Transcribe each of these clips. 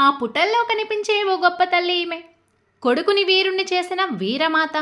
ఆ పుటల్లో కనిపించే ఓ గొప్ప తల్లి ఈమె. కొడుకుని వీరుణ్ణి చేసిన వీరమాత.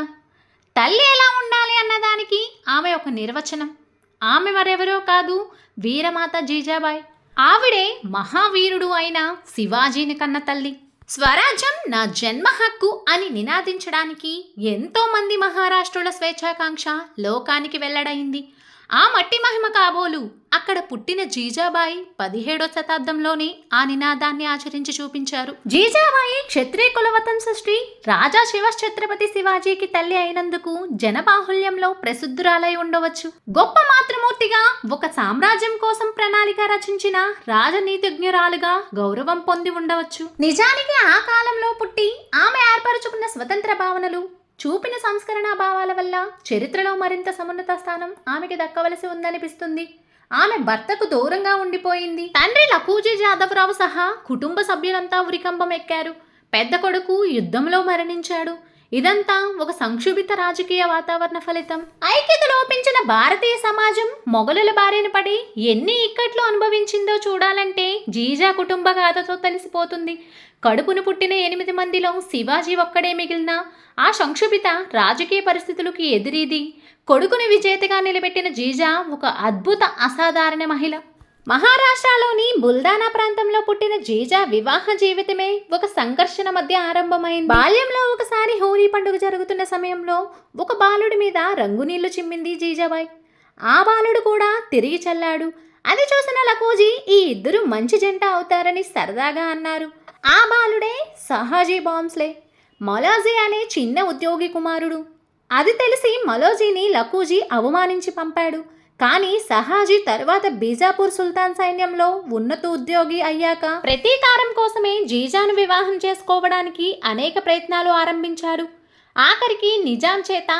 తల్లి ఎలా ఉండాలి అన్నదానికి ఆమె ఒక నిర్వచనం. ఆమె మరెవరో కాదు వీరమాత జీజాబాయ్. ఆవిడే మహావీరుడు అయిన శివాజీని కన్న తల్లి. స్వరాజ్యం నా జన్మ హక్కు అని నినాదించడానికి ఎంతోమంది మహారాష్ట్రుల స్వేచ్ఛాకాంక్ష లోకానికి వెల్లడైంది. ఆ మట్టి మహిమ కాబోలు. అక్కడ పుట్టిన జీజాబాయి పదిహేడో శతాబ్దంలోనే ఆ నినాదాన్ని ఆచరించి చూపించారు. జీజాబాయి క్షత్రియ కులవతం సృష్టి రాజా శివ ఛత్రపతి శివాజీకి తల్లి అయినందుకు జనబాహుల్యంలో ప్రసిద్ధురాలై ఉండవచ్చు. గొప్ప మాతృమూర్తిగా ఒక సామ్రాజ్యం కోసం ప్రణాళిక రచించిన రాజనీతిజ్ఞురాలుగా గౌరవం పొంది ఉండవచ్చు. నిజానికి ఆ కాలంలో పుట్టి ఆమె ఏర్పరచుకున్న స్వతంత్ర భావనలు చూపిన సంస్కరణ భావాల వల్ల చరిత్రలో మరింత సమున్నత స్థానం ఆమెకి దక్కవలసి ఉందనిపిస్తుంది. ఆమె భర్తకు దూరంగా ఉండిపోయింది. తండ్రి లకూజీ జాదవరావు సహా కుటుంబ సభ్యులంతా ఉరికంబం ఎక్కారు. పెద్ద కొడుకు యుద్ధంలో మరణించాడు. ఇదంతా ఒక సంక్షుభిత రాజకీయ వాతావరణ ఫలితం. ఐక్యత లోపించిన భారతీయ సమాజం మొఘలుల బారిన పడి ఎన్ని ఇక్కట్లు అనుభవించిందో చూడాలంటే జీజా కుటుంబ గాథతో తెలిసిపోతుంది. కడుపును పుట్టిన ఎనిమిది మందిలో శివాజీ ఒక్కడే మిగిలిన ఆ సంక్షుభిత రాజకీయ పరిస్థితులకు ఎదిరీది. కొడుకుని విజేతగా నిలబెట్టిన జీజా ఒక అద్భుత అసాధారణ మహిళ. మహారాష్ట్రలోని బుల్దానా ప్రాంతంలో పుట్టిన జీజా వివాహ జీవితమే ఒక సంఘర్షణ మధ్య ఆరంభమైంది. బాల్యంలో ఒకసారి హోలీ పండుగ జరుగుతున్న సమయంలో ఒక బాలుడి మీద రంగునీళ్ళు చిమ్మింది జీజాబాయ్. ఆ బాలుడు కూడా తిరిగి చల్లాడు. అది చూసిన లకోజీ ఈ ఇద్దరు మంచి జంట అవుతారని సరదాగా అన్నారు. ఆ బాలుడే సహాజీ బాంస్లే. మొలాజీ అనే చిన్న ఉద్యోగి కుమారుడు. అది తెలిసి మలోజీని లకూజీ అవమానించి పంపాడు. కానీ సహాజీ తర్వాత బీజాపూర్ సుల్తాన్ సైన్యంలో ఉన్నత ఉద్యోగి అయ్యాక ప్రతీకారం కోసమే జీజాను వివాహం చేసుకోవడానికి అనేక ప్రయత్నాలు ఆరంభించారు ఆఖరికి నిజాం చేత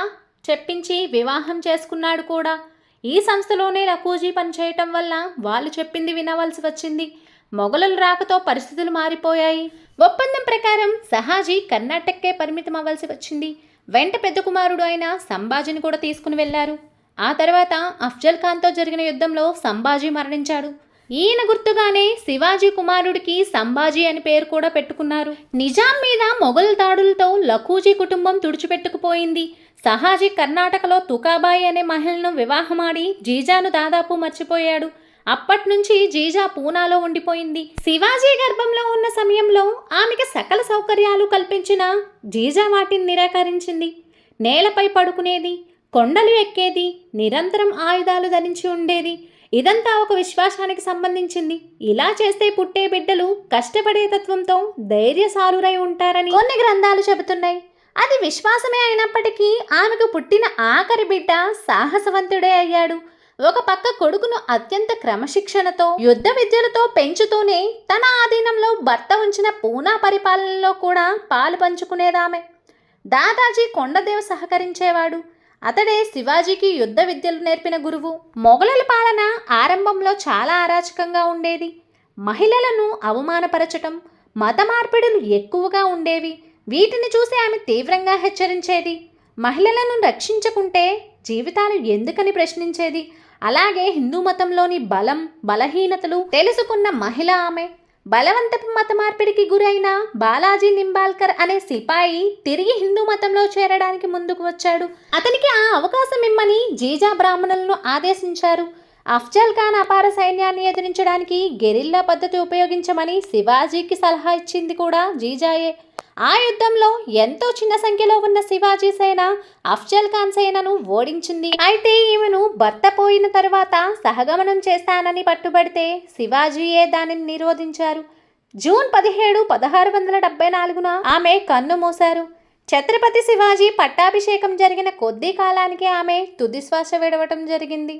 చెప్పించి వివాహం చేసుకున్నాడు కూడా. ఈ సంస్థలోనే లకూజీ పనిచేయటం వల్ల వాళ్ళు చెప్పింది వినవలసి వచ్చింది. మొఘలుల రాకతో పరిస్థితులు మారిపోయాయి. ఒప్పందం ప్రకారం సహాజీ కర్ణాటకే పరిమితం అవ్వాల్సి వచ్చింది. వెంట పెద్ద కుమారుడు అయిన సంభాజీని కూడా తీసుకుని వెళ్ళారు. ఆ తర్వాత అఫ్జల్ ఖాన్తో జరిగిన యుద్ధంలో సంభాజీ మరణించాడు. ఈయన గుర్తుగానే శివాజీ కుమారుడికి సంభాజీ అని పేరు కూడా పెట్టుకున్నారు. నిజాం మీద మొఘల్ దాడులతో లఖూజీ కుటుంబం తుడిచిపెట్టుకుపోయింది. సహాజీ కర్ణాటకలో తుకాబాయి అనే మహిళను వివాహమాడి జీజాను దాదాపు మర్చిపోయాడు. అప్పట్నుంచి జీజా పూనాలో ఉండిపోయింది. శివాజీ గర్భంలో ఉన్న సమయంలో ఆమెకి సకల సౌకర్యాలు కల్పించిన జీజా వాటిని నిరాకరించింది. నేలపై పడుకునేది కొండలు ఎక్కేది నిరంతరం ఆయుధాలు ధరించి ఉండేది. ఇదంతా ఒక విశ్వాసానికి సంబంధించింది. ఇలా చేస్తే పుట్టే బిడ్డలు కష్టపడే తత్వంతో ధైర్యసాలురై ఉంటారని కొన్ని గ్రంథాలు చెబుతున్నాయి. అది విశ్వాసమే అయినప్పటికీ ఆమెకు పుట్టిన ఆఖరి బిడ్డ సాహసవంతుడే అయ్యాడు. ఒక పక్క కొడుకును అత్యంత క్రమశిక్షణతో యుద్ధ విద్యలతో పెంచుతూనే తన ఆధీనంలో భర్త ఉంచిన పూనా పరిపాలనలో కూడా పాలు పంచుకునేదామె. దాదాజీ కొండదేవ్ సహకరించేవాడు. అతడే శివాజీకి యుద్ధ విద్యలు నేర్పిన గురువు. మొఘలుల పాలన ఆరంభంలో చాలా అరాచకంగా ఉండేది. మహిళలను అవమానపరచటం మత మార్పిడులు ఎక్కువగా ఉండేవి. వీటిని చూసి ఆమె తీవ్రంగా హెచ్చరించేది. మహిళలను రక్షించకుంటే జీవితాలు ఎందుకని ప్రశ్నించేది. అలాగే హిందూ మతంలోని బలం బలహీనతలు తెలుసుకున్న మహిళ ఆమె. బలవంతపు మత మార్పిడికి గురైన బాలాజీ నింబాల్కర్ అనే సిపాయి తిరిగి హిందూ మతంలో చేరడానికి ముందుకు వచ్చాడు. అతనికి ఆ అవకాశం ఇమ్మని జీజా బ్రాహ్మణులను ఆదేశించారు. అఫ్జల్ ఖాన్ అపార సైన్యాన్ని ఎదిరించడానికి గెరిల్లా పద్ధతి ఉపయోగించమని శివాజీకి సలహా ఇచ్చింది కూడా జీజాయే. ఆ యుద్ధంలో ఎంతో చిన్న సంఖ్యలో ఉన్న శివాజీ సేన అఫ్జల్ ఖాన్ సేనను ఓడించింది. అయితే ఈమెను భర్త పోయిన తర్వాత సహగమనం చేస్తానని పట్టుబడితే శివాజీయే దానిని నిరోధించారు. జూన్ పదిహేడు పదహారు వందల డెబ్బై నాలుగున ఆమె కన్ను మూశారు. ఛత్రపతి శివాజీ పట్టాభిషేకం జరిగిన కొద్ది కాలానికి ఆమె తుదిశ్వాస విడవటం జరిగింది.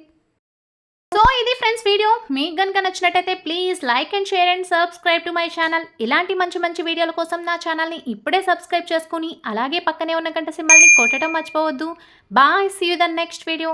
సో ఇది ఫ్రెండ్స్ వీడియో. మీకు కనుక నచ్చినట్టయితే please like and share and subscribe to my channel. ఇలాంటి మంచి మంచి వీడియోల కోసం నా ఛానల్ని ఇప్పుడే సబ్స్క్రైబ్ చేసుకుని అలాగే పక్కనే ఉన్న గంట సింబల్ని కొట్టడం మర్చిపోవద్దు. Bye see you the next video